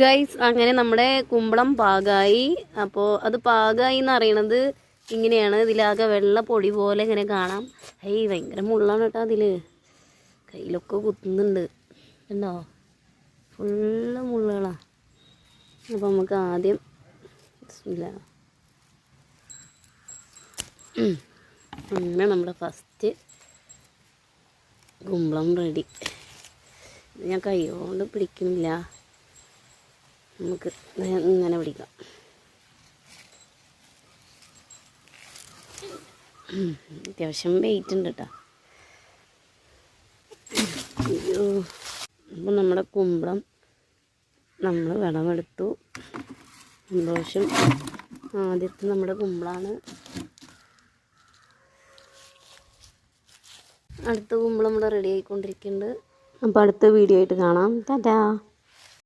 Guys അങ്ങനെ നമ്മുടെ കുമ്പളം പാകായി. അപ്പോൾ അത് പാകായി എന്ന് അറിയണത് ഇങ്ങനെയാണ്. ഇതിലാകെ വെള്ള പൊടി പോലെ ഇങ്ങനെ കാണാം. ഏയ് ഭയങ്കര മുള്ളാണ് കേട്ടോ അതിൽ കയ്യിലൊക്കെ കുത്തുന്നുണ്ട്. ഉണ്ടോ ഫുള്ള് മുള്ളുകളാണ് അപ്പോൾ നമുക്ക് ആദ്യം. അങ്ങനെ നമ്മുടെ ഫസ്റ്റ് കുമ്പളം റെഡി. ഞാൻ കൈ കൊണ്ട് പിടിക്കുന്നില്ല നമുക്ക് ഇങ്ങനെ പിടിക്കാം. അത്യാവശ്യം വെയിറ്റ് ഉണ്ട് കേട്ടോ അപ്പം നമ്മുടെ കുമ്പളം നമ്മൾ വിളവെടുത്തു. സന്തോഷം. ആദ്യത്തെ നമ്മുടെ കുമ്പളാണ്. അടുത്ത കുമ്പളം ഇവിടെ റെഡി ആയിക്കൊണ്ടിരിക്കുന്നുണ്ട്. അപ്പോൾ അടുത്ത വീഡിയോ ആയിട്ട് കാണാം. ടാറ്റാ